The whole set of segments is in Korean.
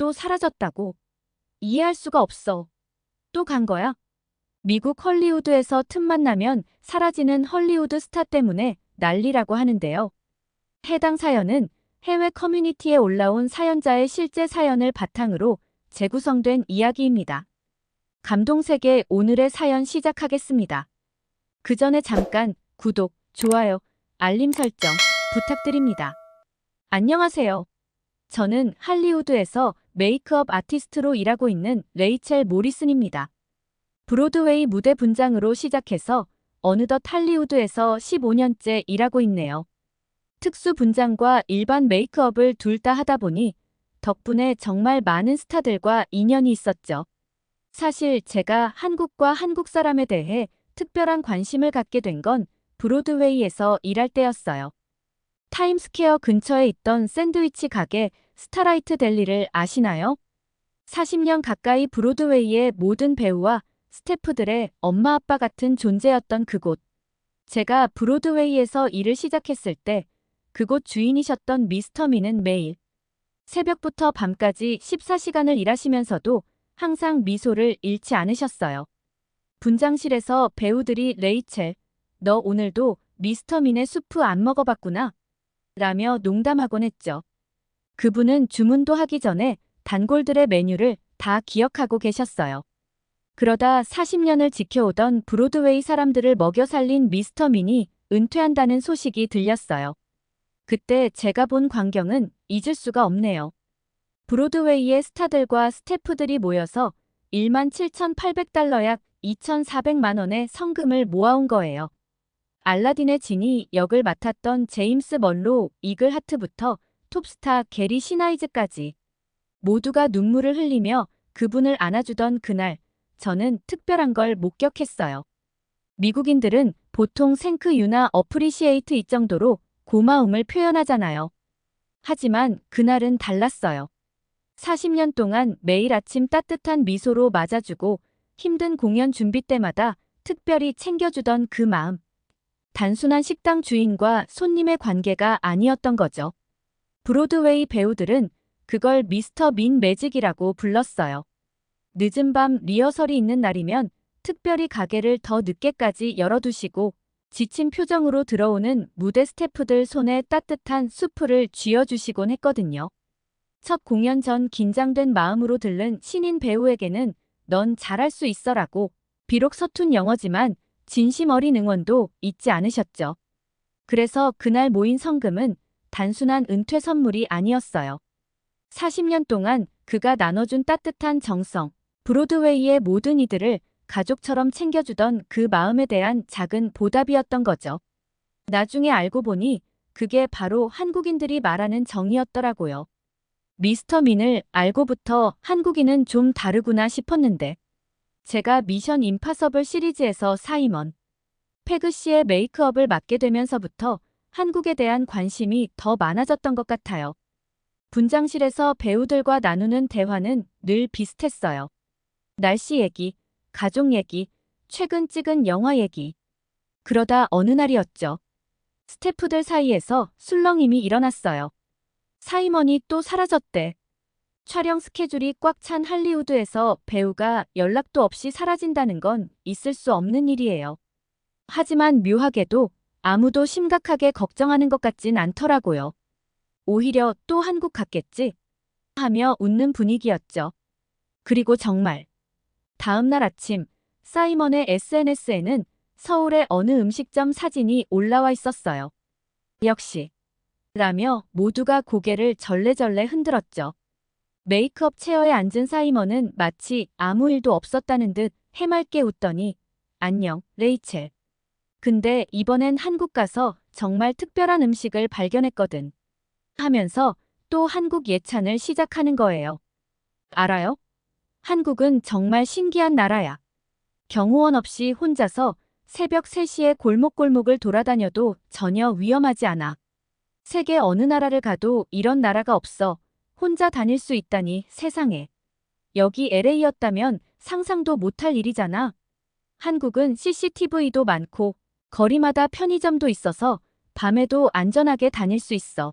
또 사라졌다고. 이해할 수가 없어. 또 간 거야? 미국 헐리우드에서 틈만 나면 사라지는 헐리우드 스타 때문에 난리라고 하는데요. 해당 사연은 해외 커뮤니티에 올라온 사연자의 실제 사연을 바탕으로 재구성된 이야기입니다. 감동세계 오늘의 사연 시작하겠습니다. 그 전에 잠깐 구독, 좋아요, 알림 설정 부탁드립니다. 안녕하세요. 저는 할리우드에서 메이크업 아티스트로 일하고 있는 레이첼 모리슨입니다. 브로드웨이 무대 분장으로 시작해서 어느덧 할리우드에서 15년째 일하고 있네요. 특수 분장과 일반 메이크업을 둘 다 하다 보니 덕분에 정말 많은 스타들과 인연이 있었죠. 사실 제가 한국과 한국 사람에 대해 특별한 관심을 갖게 된 건 브로드웨이에서 일할 때였어요. 타임스퀘어 근처에 있던 샌드위치 가게 스타라이트 델리를 아시나요? 40년 가까이 브로드웨이의 모든 배우와 스태프들의 엄마 아빠 같은 존재였던 그곳. 제가 브로드웨이에서 일을 시작했을 때 그곳 주인이셨던 미스터 미는 매일 새벽부터 밤까지 14시간을 일하시면서도 항상 미소를 잃지 않으셨어요. 분장실에서 배우들이 레이첼, 너 오늘도 미스터 민의 수프 안 먹어봤구나. 라며 농담하곤 했죠. 그분은 주문도 하기 전에 단골들의 메뉴를 다 기억하고 계셨어요. 그러다 40년을 지켜오던 브로드웨이 사람들을 먹여 살린 미스터 민이 은퇴한다는 소식이 들렸어요. 그때 제가 본 광경은 잊을 수가 없네요. 브로드웨이의 스타들과 스태프들이 모여서 1만 7,800달러 약 2,400만 원의 성금을 모아온 거예요. 알라딘의 진이 역을 맡았던 제임스 먼로 이글 하트부터 톱스타 게리 시나이즈까지 모두가 눈물을 흘리며 그분을 안아주던 그날 저는 특별한 걸 목격했어요. 미국인들은 보통 생크 유나 어프리시에이트 이 정도로 고마움을 표현하잖아요. 하지만 그날은 달랐어요. 40년 동안 매일 아침 따뜻한 미소로 맞아주고 힘든 공연 준비 때마다 특별히 챙겨주던 그 마음. 단순한 식당 주인과 손님의 관계가 아니었던 거죠. 브로드웨이 배우들은 그걸 미스터 민 매직이라고 불렀어요. 늦은 밤 리허설이 있는 날이면 특별히 가게를 더 늦게까지 열어두시고 지친 표정으로 들어오는 무대 스태프들 손에 따뜻한 수프를 쥐어주시곤 했거든요. 첫 공연 전 긴장된 마음으로 들른 신인 배우에게는 넌 잘할 수 있어라고 비록 서툰 영어지만 진심 어린 응원도 잊지 않으셨죠. 그래서 그날 모인 성금은 단순한 은퇴 선물이 아니었어요. 40년 동안 그가 나눠준 따뜻한 정성, 브로드웨이의 모든 이들을 가족처럼 챙겨주던 그 마음에 대한 작은 보답이었던 거죠. 나중에 알고 보니 그게 바로 한국인들이 말하는 정이었더라고요. 미스터 민을 알고부터 한국인은 좀 다르구나 싶었는데 제가 미션 임파서블 시리즈에서 사이먼, 페그 씨의 메이크업을 맡게 되면서부터 한국에 대한 관심이 더 많아졌던 것 같아요. 분장실에서 배우들과 나누는 대화는 늘 비슷했어요. 날씨 얘기, 가족 얘기, 최근 찍은 영화 얘기. 그러다 어느 날이었죠. 스태프들 사이에서 술렁임이 일어났어요. 사이먼이 또 사라졌대. 촬영 스케줄이 꽉 찬 할리우드에서 배우가 연락도 없이 사라진다는 건 있을 수 없는 일이에요. 하지만 묘하게도 아무도 심각하게 걱정하는 것 같진 않더라고요. 오히려 또 한국 갔겠지? 하며 웃는 분위기였죠. 그리고 정말 다음 날 아침 사이먼의 SNS에는 서울의 어느 음식점 사진이 올라와 있었어요. 역시 라며 모두가 고개를 절레절레 흔들었죠. 메이크업 체어에 앉은 사이먼은 마치 아무 일도 없었다는 듯 해맑게 웃더니 안녕, 레이첼. 근데 이번엔 한국 가서 정말 특별한 음식을 발견했거든. 하면서 또 한국 예찬을 시작하는 거예요. 알아요? 한국은 정말 신기한 나라야. 경호원 없이 혼자서 새벽 3시에 골목골목을 돌아다녀도 전혀 위험하지 않아. 세계 어느 나라를 가도 이런 나라가 없어. 혼자 다닐 수 있다니 세상에. 여기 LA였다면 상상도 못할 일이잖아. 한국은 CCTV도 많고 거리마다 편의점도 있어서 밤에도 안전하게 다닐 수 있어.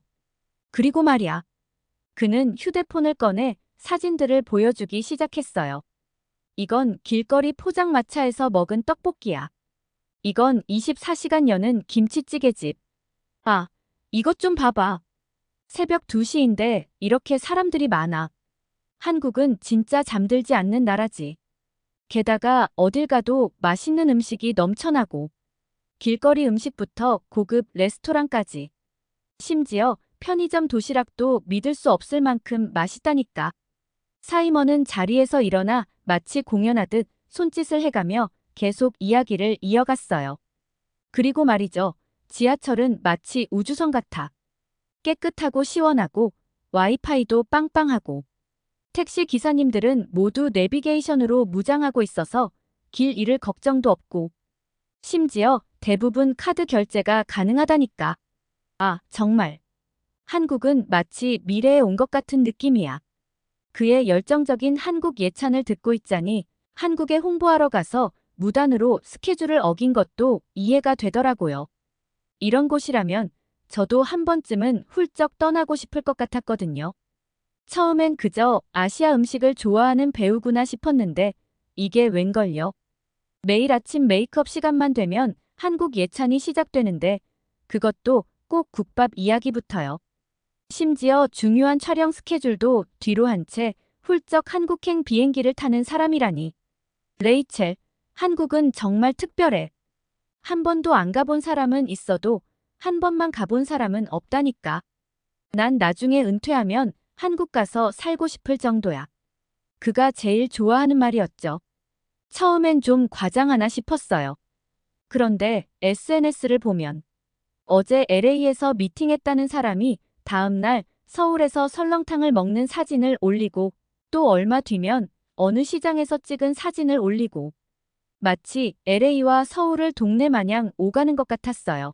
그리고 말이야. 그는 휴대폰을 꺼내 사진들을 보여주기 시작했어요. 이건 길거리 포장마차에서 먹은 떡볶이야. 이건 24시간 여는 김치찌개집. 아, 이것 좀 봐봐. 새벽 2시인데 이렇게 사람들이 많아. 한국은 진짜 잠들지 않는 나라지. 게다가 어딜 가도 맛있는 음식이 넘쳐나고, 길거리 음식부터 고급 레스토랑까지. 심지어 편의점 도시락도 믿을 수 없을 만큼 맛있다니까. 사이먼은 자리에서 일어나 마치 공연하듯 손짓을 해가며 계속 이야기를 이어갔어요. 그리고 말이죠. 지하철은 마치 우주선 같아. 깨끗하고 시원하고 와이파이도 빵빵하고 택시 기사님들은 모두 내비게이션으로 무장하고 있어서 길 잃을 걱정도 없고 심지어 대부분 카드 결제가 가능하다니까. 아, 정말. 한국은 마치 미래에 온 것 같은 느낌이야. 그의 열정적인 한국 예찬을 듣고 있자니 한국에 홍보하러 가서 무단으로 스케줄을 어긴 것도 이해가 되더라고요. 이런 곳이라면 저도 한 번쯤은 훌쩍 떠나고 싶을 것 같았거든요. 처음엔 그저 아시아 음식을 좋아하는 배우구나 싶었는데 이게 웬걸요. 매일 아침 메이크업 시간만 되면 한국 예찬이 시작되는데 그것도 꼭 국밥 이야기부터요. 심지어 중요한 촬영 스케줄도 뒤로 한 채 훌쩍 한국행 비행기를 타는 사람이라니. 레이첼, 한국은 정말 특별해. 한 번도 안 가본 사람은 있어도 한 번만 가본 사람은 없다니까. 난 나중에 은퇴하면 한국 가서 살고 싶을 정도야. 그가 제일 좋아하는 말이었죠. 처음엔 좀 과장하나 싶었어요. 그런데 SNS를 보면 어제 LA에서 미팅했다는 사람이 다음날 서울에서 설렁탕을 먹는 사진을 올리고 또 얼마 뒤면 어느 시장에서 찍은 사진을 올리고 마치 LA와 서울을 동네 마냥 오가는 것 같았어요.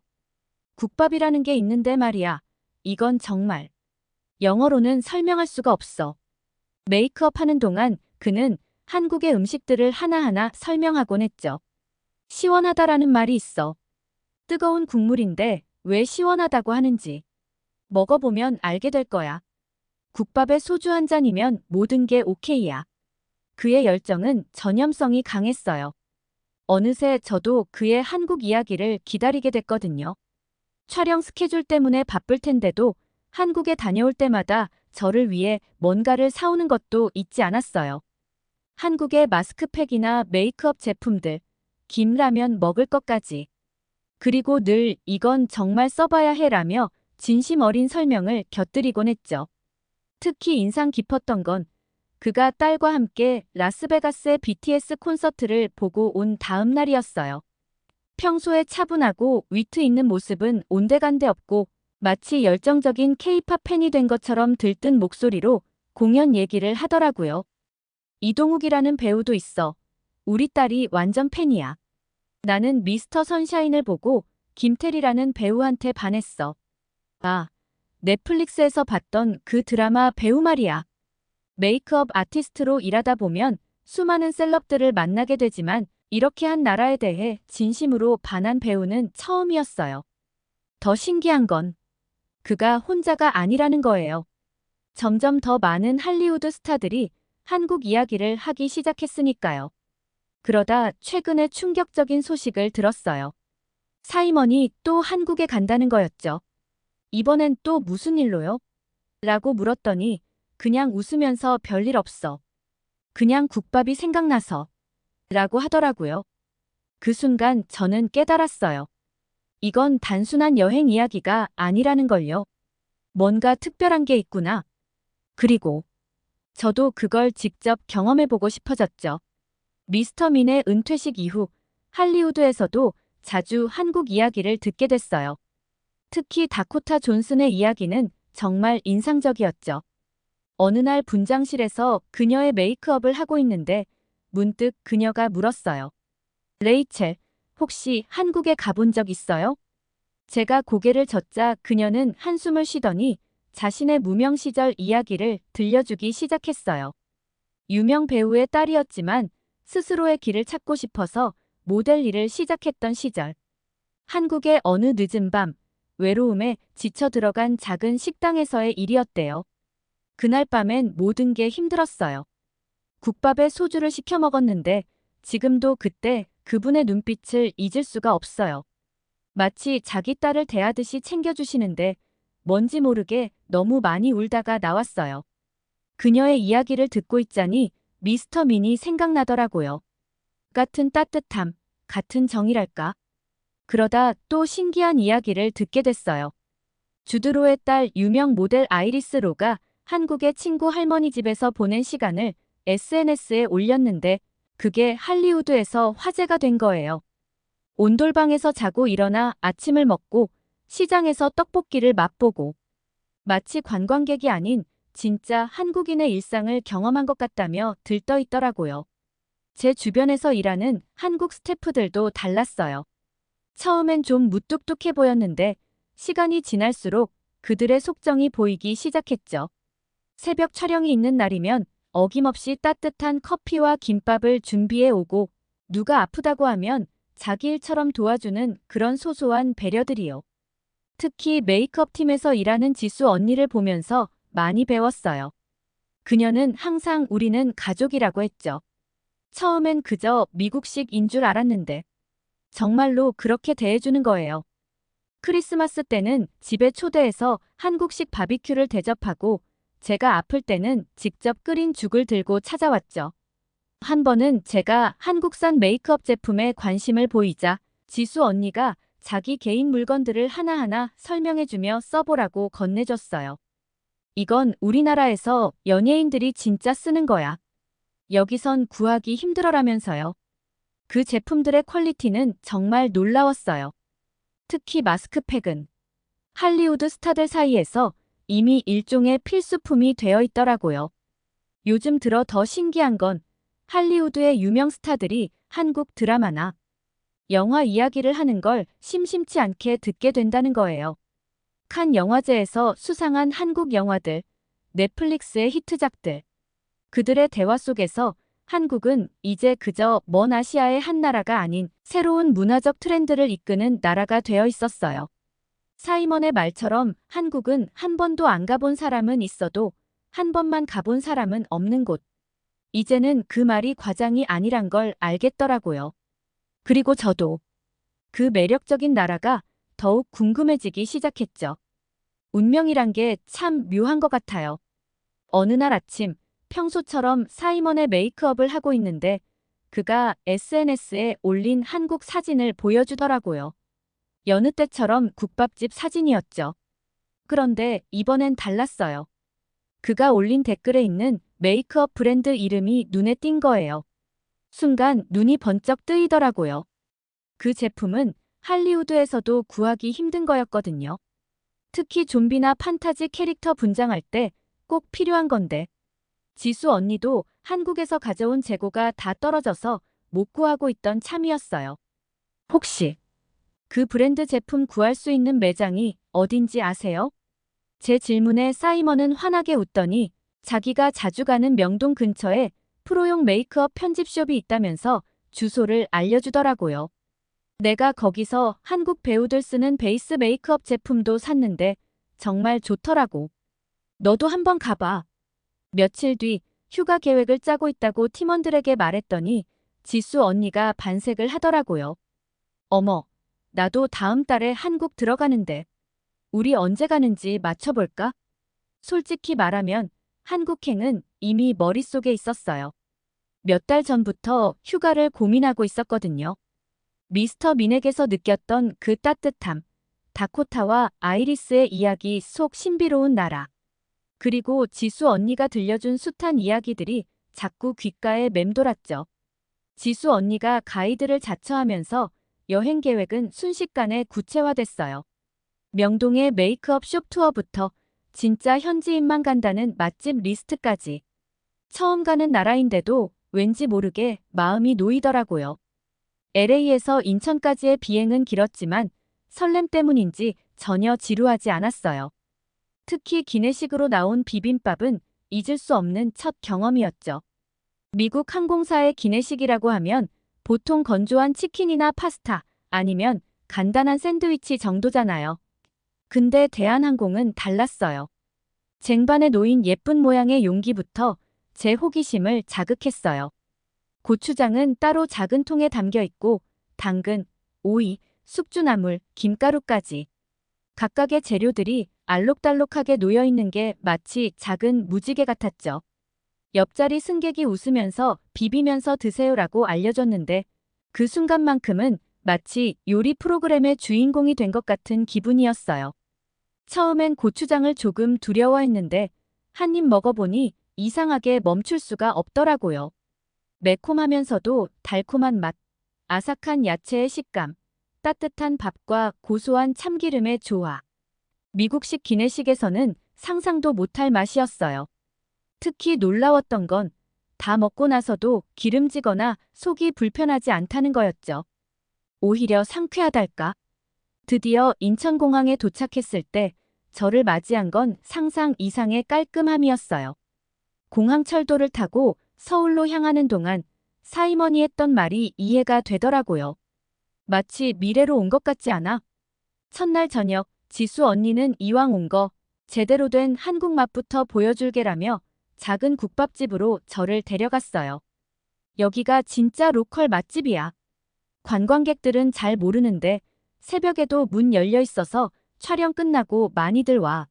국밥이라는 게 있는데 말이야. 이건 정말. 영어로는 설명할 수가 없어. 메이크업 하는 동안 그는 한국의 음식들을 하나하나 설명하곤 했죠. 시원하다라는 말이 있어. 뜨거운 국물인데 왜 시원하다고 하는지. 먹어보면 알게 될 거야. 국밥에 소주 한 잔이면 모든 게 오케이야. 그의 열정은 전염성이 강했어요. 어느새 저도 그의 한국 이야기를 기다리게 됐거든요. 촬영 스케줄 때문에 바쁠 텐데도 한국에 다녀올 때마다 저를 위해 뭔가를 사오는 것도 잊지 않았어요. 한국의 마스크팩이나 메이크업 제품들, 김라면 먹을 것까지. 그리고 늘 이건 정말 써봐야 해라며 진심 어린 설명을 곁들이곤 했죠. 특히 인상 깊었던 건 그가 딸과 함께 라스베가스의 BTS 콘서트를 보고 온 다음 날이었어요. 평소에 차분하고 위트 있는 모습은 온데간데 없고 마치 열정적인 케이팝 팬이 된 것처럼 들뜬 목소리로 공연 얘기를 하더라고요. 이동욱이라는 배우도 있어. 우리 딸이 완전 팬이야. 나는 미스터 선샤인을 보고 김태리라는 배우한테 반했어. 아, 넷플릭스에서 봤던 그 드라마 배우 말이야. 메이크업 아티스트로 일하다 보면 수많은 셀럽들을 만나게 되지만 이렇게 한 나라에 대해 진심으로 반한 배우는 처음이었어요. 더 신기한 건 그가 혼자가 아니라는 거예요. 점점 더 많은 할리우드 스타들이 한국 이야기를 하기 시작했으니까요. 그러다 최근에 충격적인 소식을 들었어요. 사이먼이 또 한국에 간다는 거였죠. 이번엔 또 무슨 일로요? 라고 물었더니 그냥 웃으면서 별일 없어. 그냥 국밥이 생각나서. 라고 하더라고요. 그 순간 저는 깨달았어요. 이건 단순한 여행 이야기가 아니라는 걸요. 뭔가 특별한 게 있구나. 그리고 저도 그걸 직접 경험해보고 싶어졌죠. 미스터 민의 은퇴식 이후 할리우드에서도 자주 한국 이야기를 듣게 됐어요. 특히 다코타 존슨의 이야기는 정말 인상적이었죠. 어느 날 분장실에서 그녀의 메이크업을 하고 있는데 문득 그녀가 물었어요. 레이첼, 혹시 한국에 가본 적 있어요? 제가 고개를 젓자 그녀는 한숨을 쉬더니 자신의 무명 시절 이야기를 들려주기 시작했어요. 유명 배우의 딸이었지만 스스로의 길을 찾고 싶어서 모델 일을 시작했던 시절. 한국의 어느 늦은 밤, 외로움에 지쳐 들어간 작은 식당에서의 일이었대요. 그날 밤엔 모든 게 힘들었어요. 국밥에 소주를 시켜 먹었는데 지금도 그때 그분의 눈빛을 잊을 수가 없어요. 마치 자기 딸을 대하듯이 챙겨주시는데 뭔지 모르게 너무 많이 울다가 나왔어요. 그녀의 이야기를 듣고 있자니 미스터 민이 생각나더라고요. 같은 따뜻함, 같은 정이랄까. 그러다 또 신기한 이야기를 듣게 됐어요. 주드로의 딸 유명 모델 아이리스 로가 한국의 친구 할머니 집에서 보낸 시간을 SNS에 올렸는데 그게 할리우드에서 화제가 된 거예요. 온돌방에서 자고 일어나 아침을 먹고 시장에서 떡볶이를 맛보고 마치 관광객이 아닌 진짜 한국인의 일상을 경험한 것 같다며 들떠 있더라고요. 제 주변에서 일하는 한국 스태프들도 달랐어요. 처음엔 좀 무뚝뚝해 보였는데 시간이 지날수록 그들의 속정이 보이기 시작했죠. 새벽 촬영이 있는 날이면 어김없이 따뜻한 커피와 김밥을 준비해 오고 누가 아프다고 하면 자기 일처럼 도와주는 그런 소소한 배려들이요. 특히 메이크업 팀에서 일하는 지수 언니를 보면서 많이 배웠어요. 그녀는 항상 우리는 가족이라고 했죠. 처음엔 그저 미국식인 줄 알았는데 정말로 그렇게 대해주는 거예요. 크리스마스 때는 집에 초대해서 한국식 바비큐를 대접하고 제가 아플 때는 직접 끓인 죽을 들고 찾아왔죠. 한 번은 제가 한국산 메이크업 제품에 관심을 보이자 지수 언니가 자기 개인 물건들을 하나하나 설명해주며 써보라고 건네줬어요. 이건 우리나라에서 연예인들이 진짜 쓰는 거야. 여기선 구하기 힘들어라면서요. 그 제품들의 퀄리티는 정말 놀라웠어요. 특히 마스크팩은 할리우드 스타들 사이에서 이미 일종의 필수품이 되어 있더라고요. 요즘 들어 더 신기한 건 할리우드의 유명 스타들이 한국 드라마나 영화 이야기를 하는 걸 심심치 않게 듣게 된다는 거예요. 칸 영화제에서 수상한 한국 영화들, 넷플릭스의 히트작들. 그들의 대화 속에서 한국은 이제 그저 먼 아시아의 한 나라가 아닌 새로운 문화적 트렌드를 이끄는 나라가 되어 있었어요. 사이먼의 말처럼 한국은 한 번도 안 가본 사람은 있어도 한 번만 가본 사람은 없는 곳. 이제는 그 말이 과장이 아니란 걸 알겠더라고요. 그리고 저도 그 매력적인 나라가 더욱 궁금해지기 시작했죠. 운명이란 게 참 묘한 것 같아요. 어느 날 아침 평소처럼 사이먼의 메이크업을 하고 있는데 그가 SNS에 올린 한국 사진을 보여주더라고요. 여느 때처럼 국밥집 사진이었죠. 그런데 이번엔 달랐어요. 그가 올린 댓글에 있는 메이크업 브랜드 이름이 눈에 띈 거예요. 순간 눈이 번쩍 뜨이더라고요. 그 제품은 할리우드에서도 구하기 힘든 거였거든요. 특히 좀비나 판타지 캐릭터 분장할 때 꼭 필요한 건데. 지수 언니도 한국에서 가져온 재고가 다 떨어져서 못 구하고 있던 참이었어요. 혹시 그 브랜드 제품 구할 수 있는 매장이 어딘지 아세요? 제 질문에 사이먼은 환하게 웃더니 자기가 자주 가는 명동 근처에 프로용 메이크업 편집숍이 있다면서 주소를 알려주더라고요. 내가 거기서 한국 배우들 쓰는 베이스 메이크업 제품도 샀는데 정말 좋더라고. 너도 한번 가봐. 며칠 뒤 휴가 계획을 짜고 있다고 팀원들에게 말했더니 지수 언니가 반색을 하더라고요. 어머, 나도 다음 달에 한국 들어가는데 우리 언제 가는지 맞춰볼까? 솔직히 말하면 한국행은 이미 머릿속에 있었어요. 몇 달 전부터 휴가를 고민하고 있었거든요. 미스터 민에게서 느꼈던 그 따뜻함, 다코타와 아이리스의 이야기 속 신비로운 나라. 그리고 지수 언니가 들려준 숱한 이야기들이 자꾸 귓가에 맴돌았죠. 지수 언니가 가이드를 자처하면서 여행 계획은 순식간에 구체화됐어요. 명동의 메이크업 숍 투어부터 진짜 현지인만 간다는 맛집 리스트까지. 처음 가는 나라인데도 왠지 모르게 마음이 놓이더라고요. LA에서 인천까지의 비행은 길었지만 설렘 때문인지 전혀 지루하지 않았어요. 특히 기내식으로 나온 비빔밥은 잊을 수 없는 첫 경험이었죠. 미국 항공사의 기내식이라고 하면 보통 건조한 치킨이나 파스타 아니면 간단한 샌드위치 정도잖아요. 근데 대한항공은 달랐어요. 쟁반에 놓인 예쁜 모양의 용기부터 제 호기심을 자극했어요. 고추장은 따로 작은 통에 담겨 있고 당근, 오이, 숙주나물, 김가루까지 각각의 재료들이 알록달록하게 놓여 있는 게 마치 작은 무지개 같았죠. 옆자리 승객이 웃으면서 비비면서 드세요라고 알려줬는데 그 순간만큼은 마치 요리 프로그램의 주인공이 된 것 같은 기분이었어요. 처음엔 고추장을 조금 두려워했는데 한 입 먹어보니 이상하게 멈출 수가 없더라고요. 매콤하면서도 달콤한 맛, 아삭한 야채의 식감, 따뜻한 밥과 고소한 참기름의 조화. 미국식 기내식에서는 상상도 못할 맛이었어요. 특히 놀라웠던 건 다 먹고 나서도 기름지거나 속이 불편하지 않다는 거였죠. 오히려 상쾌하달까? 드디어 인천공항에 도착했을 때 저를 맞이한 건 상상 이상의 깔끔함이었어요. 공항철도를 타고 서울로 향하는 동안 사이먼이 했던 말이 이해가 되더라고요. 마치 미래로 온 것 같지 않아? 첫날 저녁 지수 언니는 이왕 온 거 제대로 된 한국 맛부터 보여줄게라며 작은 국밥집으로 저를 데려갔어요. 여기가 진짜 로컬 맛집이야. 관광객들은 잘 모르는데 새벽에도 문 열려 있어서 촬영 끝나고 많이들 와.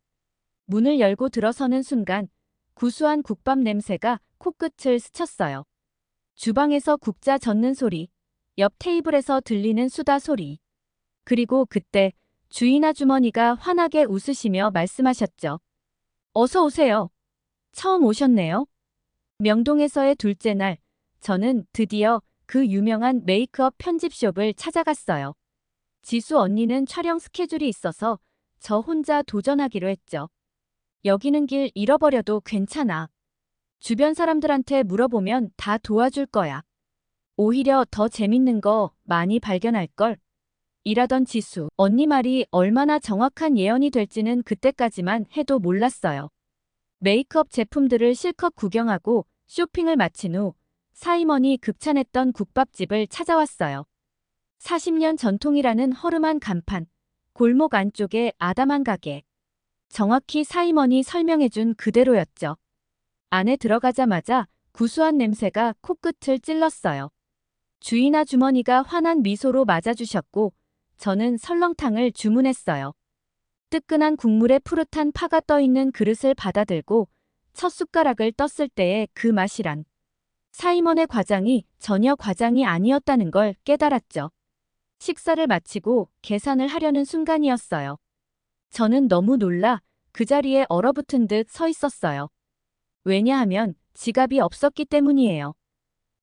문을 열고 들어서는 순간 구수한 국밥 냄새가 코끝을 스쳤어요. 주방에서 국자 젓는 소리, 옆 테이블에서 들리는 수다 소리. 그리고 그때 주인 아주머니가 환하게 웃으시며 말씀하셨죠. 어서 오세요. 처음 오셨네요. 명동에서의 둘째 날, 저는 드디어 그 유명한 메이크업 편집숍을 찾아갔어요. 지수 언니는 촬영 스케줄이 있어서 저 혼자 도전하기로 했죠. 여기는 길 잃어버려도 괜찮아. 주변 사람들한테 물어보면 다 도와줄 거야. 오히려 더 재밌는 거 많이 발견할걸. 이라던 지수, 언니 말이 얼마나 정확한 예언이 될지는 그때까지만 해도 몰랐어요. 메이크업 제품들을 실컷 구경하고 쇼핑을 마친 후 사이먼이 극찬했던 국밥집을 찾아왔어요. 40년 전통이라는 허름한 간판, 골목 안쪽에 아담한 가게. 정확히 사이먼이 설명해준 그대로였죠. 안에 들어가자마자 구수한 냄새가 코끝을 찔렀어요. 주인 아주머니가 환한 미소로 맞아주셨고 저는 설렁탕을 주문했어요. 뜨끈한 국물에 푸릇한 파가 떠있는 그릇을 받아들고 첫 숟가락을 떴을 때의 그 맛이란 사이먼의 과장이 전혀 과장이 아니었다는 걸 깨달았죠. 식사를 마치고 계산을 하려는 순간이었어요. 저는 너무 놀라 그 자리에 얼어붙은 듯 서 있었어요. 왜냐하면 지갑이 없었기 때문이에요.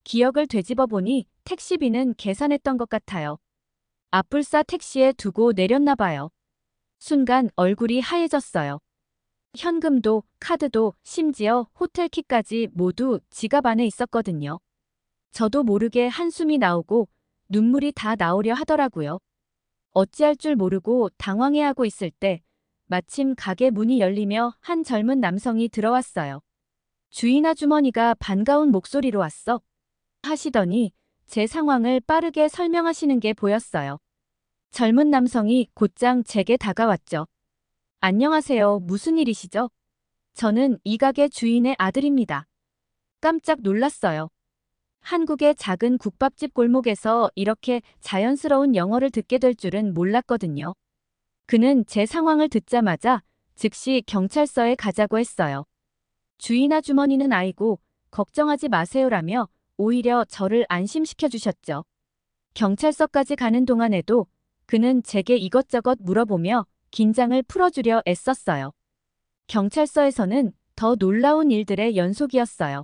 기억을 되짚어 보니 택시비는 계산했던 것 같아요. 앞불싸 택시에 두고 내렸나 봐요. 순간 얼굴이 하얘졌어요. 현금도 카드도 심지어 호텔키까지 모두 지갑 안에 있었거든요. 저도 모르게 한숨이 나오고 눈물이 다 나오려 하더라고요. 어찌할 줄 모르고 당황해하고 있을 때 마침 가게 문이 열리며 한 젊은 남성이 들어왔어요. 주인 아주머니가 반가운 목소리로 왔어. 하시더니 제 상황을 빠르게 설명하시는 게 보였어요. 젊은 남성이 곧장 제게 다가왔죠. 안녕하세요. 무슨 일이시죠? 저는 이 가게 주인의 아들입니다. 깜짝 놀랐어요. 한국의 작은 국밥집 골목에서 이렇게 자연스러운 영어를 듣게 될 줄은 몰랐거든요. 그는 제 상황을 듣자마자 즉시 경찰서에 가자고 했어요. 주인 아주머니는 아이고 걱정하지 마세요라며 오히려 저를 안심시켜 주셨죠. 경찰서까지 가는 동안에도 그는 제게 이것저것 물어보며 긴장을 풀어주려 애썼어요. 경찰서에서는 더 놀라운 일들의 연속이었어요.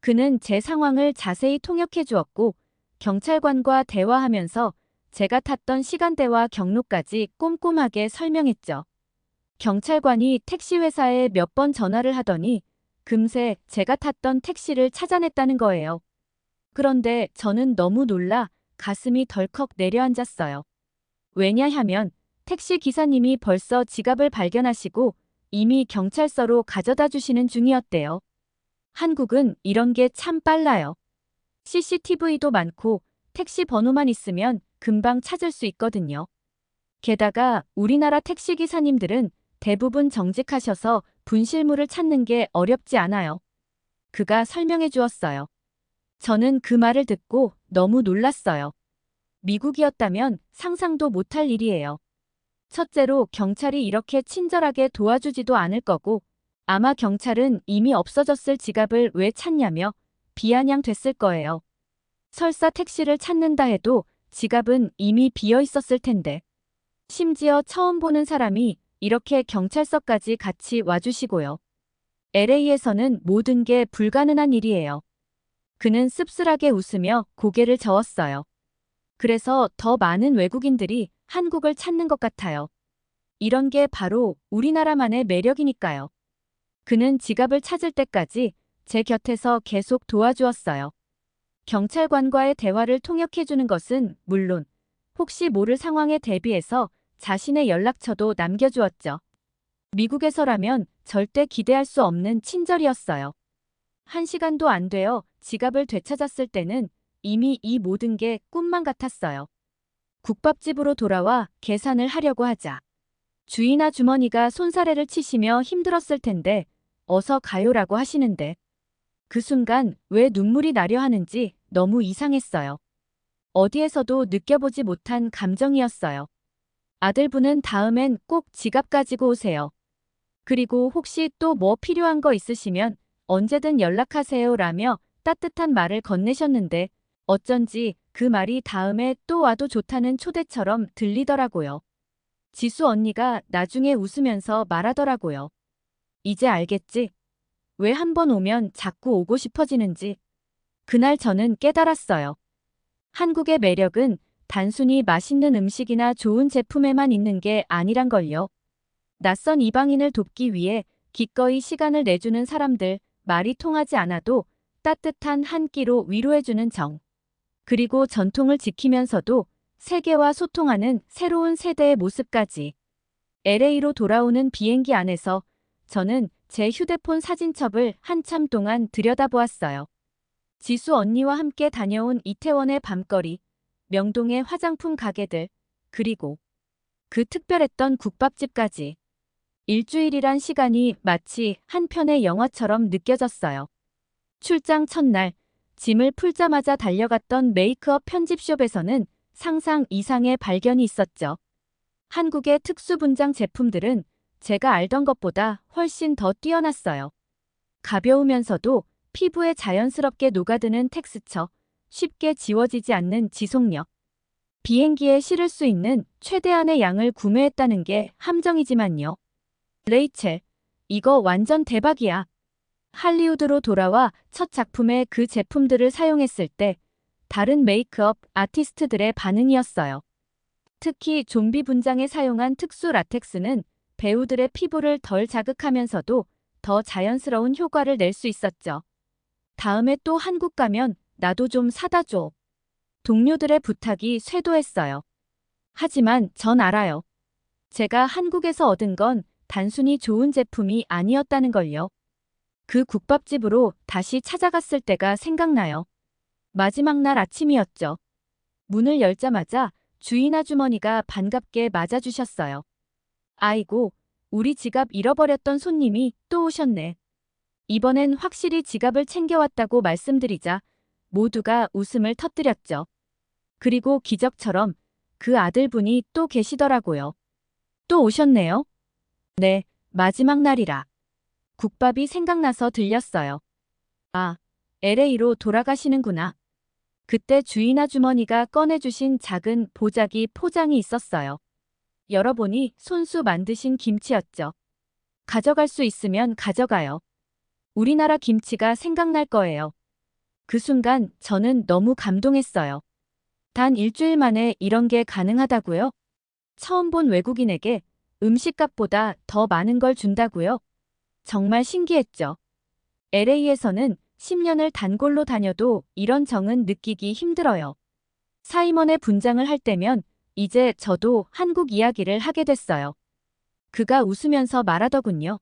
그는 제 상황을 자세히 통역해 주었고 경찰관과 대화하면서 제가 탔던 시간대와 경로까지 꼼꼼하게 설명했죠. 경찰관이 택시 회사에 몇 번 전화를 하더니 금세 제가 탔던 택시를 찾아냈다는 거예요. 그런데 저는 너무 놀라 가슴이 덜컥 내려앉았어요. 왜냐하면 택시 기사님이 벌써 지갑을 발견하시고 이미 경찰서로 가져다 주시는 중이었대요. 한국은 이런 게 참 빨라요. CCTV도 많고 택시 번호만 있으면 금방 찾을 수 있거든요. 게다가 우리나라 택시 기사님들은 대부분 정직하셔서 분실물을 찾는 게 어렵지 않아요. 그가 설명해 주었어요. 저는 그 말을 듣고 너무 놀랐어요. 미국이었다면 상상도 못할 일이에요. 첫째로 경찰이 이렇게 친절하게 도와주지도 않을 거고 아마 경찰은 이미 없어졌을 지갑을 왜 찾냐며 비아냥됐을 거예요. 설사 택시를 찾는다 해도 지갑은 이미 비어 있었을 텐데. 심지어 처음 보는 사람이 이렇게 경찰서까지 같이 와주시고요. LA에서는 모든 게 불가능한 일이에요. 그는 씁쓸하게 웃으며 고개를 저었어요. 그래서 더 많은 외국인들이 한국을 찾는 것 같아요. 이런 게 바로 우리나라만의 매력이니까요. 그는 지갑을 찾을 때까지 제 곁에서 계속 도와주었어요. 경찰관과의 대화를 통역해주는 것은 물론 혹시 모를 상황에 대비해서 자신의 연락처도 남겨주었죠. 미국에서라면 절대 기대할 수 없는 친절이었어요. 한 시간도 안 되어 지갑을 되찾았을 때는 이미 이 모든 게 꿈만 같았어요. 국밥집으로 돌아와 계산을 하려고 하자. 주인 아주머니가 손사래를 치시며 힘들었을 텐데 어서 가요라고 하시는데 그 순간 왜 눈물이 나려 하는지 너무 이상했어요. 어디에서도 느껴보지 못한 감정이었어요. 아들분은 다음엔 꼭 지갑 가지고 오세요. 그리고 혹시 또 뭐 필요한 거 있으시면 언제든 연락하세요 라며 따뜻한 말을 건네셨는데 어쩐지 그 말이 다음에 또 와도 좋다는 초대처럼 들리더라고요. 지수 언니가 나중에 웃으면서 말하더라고요. 이제 알겠지? 왜 한 번 오면 자꾸 오고 싶어지는지. 그날 저는 깨달았어요. 한국의 매력은 단순히 맛있는 음식이나 좋은 제품에만 있는 게 아니란 걸요. 낯선 이방인을 돕기 위해 기꺼이 시간을 내주는 사람들, 말이 통하지 않아도 따뜻한 한 끼로 위로해주는 정. 그리고 전통을 지키면서도 세계와 소통하는 새로운 세대의 모습까지. LA로 돌아오는 비행기 안에서 저는 제 휴대폰 사진첩을 한참 동안 들여다보았어요. 지수 언니와 함께 다녀온 이태원의 밤거리, 명동의 화장품 가게들, 그리고 그 특별했던 국밥집까지. 일주일이란 시간이 마치 한 편의 영화처럼 느껴졌어요. 출장 첫날, 짐을 풀자마자 달려갔던 메이크업 편집숍에서는 상상 이상의 발견이 있었죠. 한국의 특수 분장 제품들은 제가 알던 것보다 훨씬 더 뛰어났어요. 가벼우면서도 피부에 자연스럽게 녹아드는 텍스처, 쉽게 지워지지 않는 지속력. 비행기에 실을 수 있는 최대한의 양을 구매했다는 게 함정이지만요. 레이첼, 이거 완전 대박이야. 할리우드로 돌아와 첫 작품에 그 제품들을 사용했을 때 다른 메이크업 아티스트들의 반응이었어요. 특히 좀비 분장에 사용한 특수 라텍스는 배우들의 피부를 덜 자극하면서도 더 자연스러운 효과를 낼 수 있었죠. 다음에 또 한국 가면 나도 좀 사다 줘. 동료들의 부탁이 쇄도했어요. 하지만 전 알아요. 제가 한국에서 얻은 건 단순히 좋은 제품이 아니었다는 걸요. 그 국밥집으로 다시 찾아갔을 때가 생각나요. 마지막 날 아침이었죠. 문을 열자마자 주인 아주머니가 반갑게 맞아주셨어요. 아이고, 우리 지갑 잃어버렸던 손님이 또 오셨네. 이번엔 확실히 지갑을 챙겨왔다고 말씀드리자 모두가 웃음을 터뜨렸죠. 그리고 기적처럼 그 아들분이 또 계시더라고요. 또 오셨네요. 네, 마지막 날이라. 국밥이 생각나서 들렸어요. 아, LA로 돌아가시는구나. 그때 주인 아주머니가 꺼내주신 작은 보자기 포장이 있었어요. 열어보니 손수 만드신 김치였죠. 가져갈 수 있으면 가져가요. 우리나라 김치가 생각날 거예요. 그 순간 저는 너무 감동했어요. 단 일주일 만에 이런 게 가능하다고요? 처음 본 외국인에게 음식값보다 더 많은 걸 준다고요? 정말 신기했죠. LA에서는 10년을 단골로 다녀도 이런 정은 느끼기 힘들어요. 사이먼의 분장을 할 때면 이제 저도 한국 이야기를 하게 됐어요. 그가 웃으면서 말하더군요.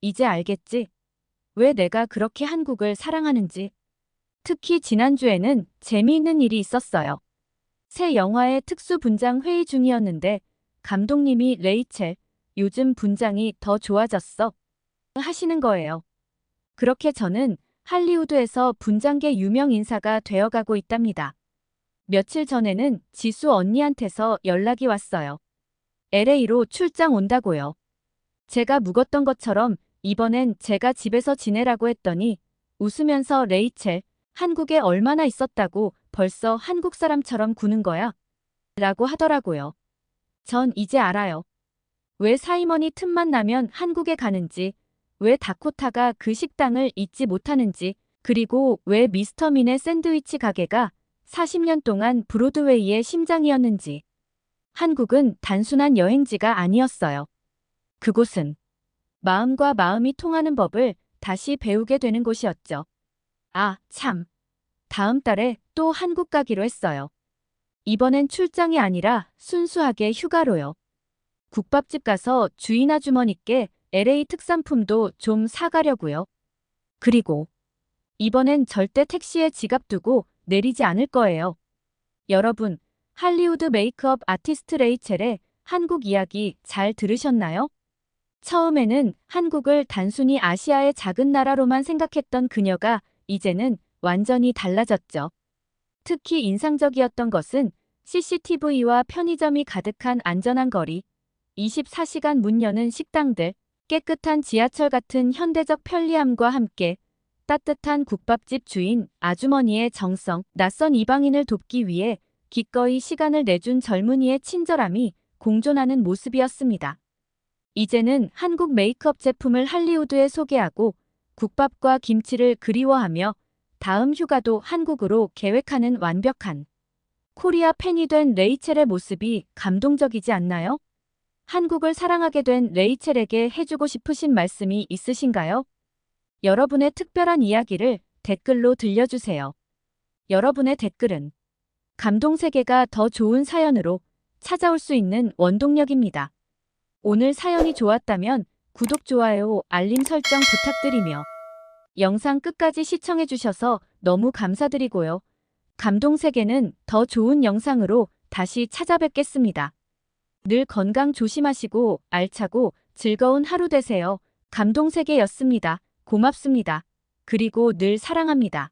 이제 알겠지? 왜 내가 그렇게 한국을 사랑하는지. 특히 지난주에는 재미있는 일이 있었어요. 새 영화의 특수 분장 회의 중이었는데 감독님이 레이첼, 요즘 분장이 더 좋아졌어. 하시는 거예요. 그렇게 저는 할리우드에서 분장계 유명 인사가 되어가고 있답니다. 며칠 전에는 지수 언니한테서 연락이 왔어요. LA로 출장 온다고요. 제가 묵었던 것처럼 이번엔 제가 집에서 지내라고 했더니 웃으면서 레이첼, 한국에 얼마나 있었다고 벌써 한국 사람처럼 구는 거야? 라고 하더라고요. 전 이제 알아요. 왜 사이먼이 틈만 나면 한국에 가는지, 왜 다코타가 그 식당을 잊지 못하는지, 그리고 왜 미스터민의 샌드위치 가게가 40년 동안 브로드웨이의 심장이었는지. 한국은 단순한 여행지가 아니었어요. 그곳은 마음과 마음이 통하는 법을 다시 배우게 되는 곳이었죠. 아, 참. 다음 달에 또 한국 가기로 했어요. 이번엔 출장이 아니라 순수하게 휴가로요. 국밥집 가서 주인 아주머니께 LA 특산품도 좀 사가려고요. 그리고 이번엔 절대 택시에 지갑 두고 내리지 않을 거예요. 여러분, 할리우드 메이크업 아티스트 레이첼의 한국 이야기 잘 들으셨나요? 처음에는 한국을 단순히 아시아의 작은 나라로만 생각했던 그녀가 이제는 완전히 달라졌죠. 특히 인상적이었던 것은 CCTV와 편의점이 가득한 안전한 거리, 24시간 문 여는 식당들, 깨끗한 지하철 같은 현대적 편리함과 함께 따뜻한 국밥집 주인 아주머니의 정성, 낯선 이방인을 돕기 위해 기꺼이 시간을 내준 젊은이의 친절함이 공존하는 모습이었습니다. 이제는 한국 메이크업 제품을 할리우드에 소개하고 국밥과 김치를 그리워하며 다음 휴가도 한국으로 계획하는 완벽한 코리아 팬이 된 레이첼의 모습이 감동적이지 않나요? 한국을 사랑하게 된 레이첼에게 해주고 싶으신 말씀이 있으신가요? 여러분의 특별한 이야기를 댓글로 들려주세요. 여러분의 댓글은 감동 세계가 더 좋은 사연으로 찾아올 수 있는 원동력입니다. 오늘 사연이 좋았다면 구독, 좋아요, 알림 설정 부탁드리며 영상 끝까지 시청해주셔서 너무 감사드리고요. 감동 세계는 더 좋은 영상으로 다시 찾아뵙겠습니다. 늘 건강 조심하시고 알차고 즐거운 하루 되세요. 감동 세계였습니다. 고맙습니다. 그리고 늘 사랑합니다.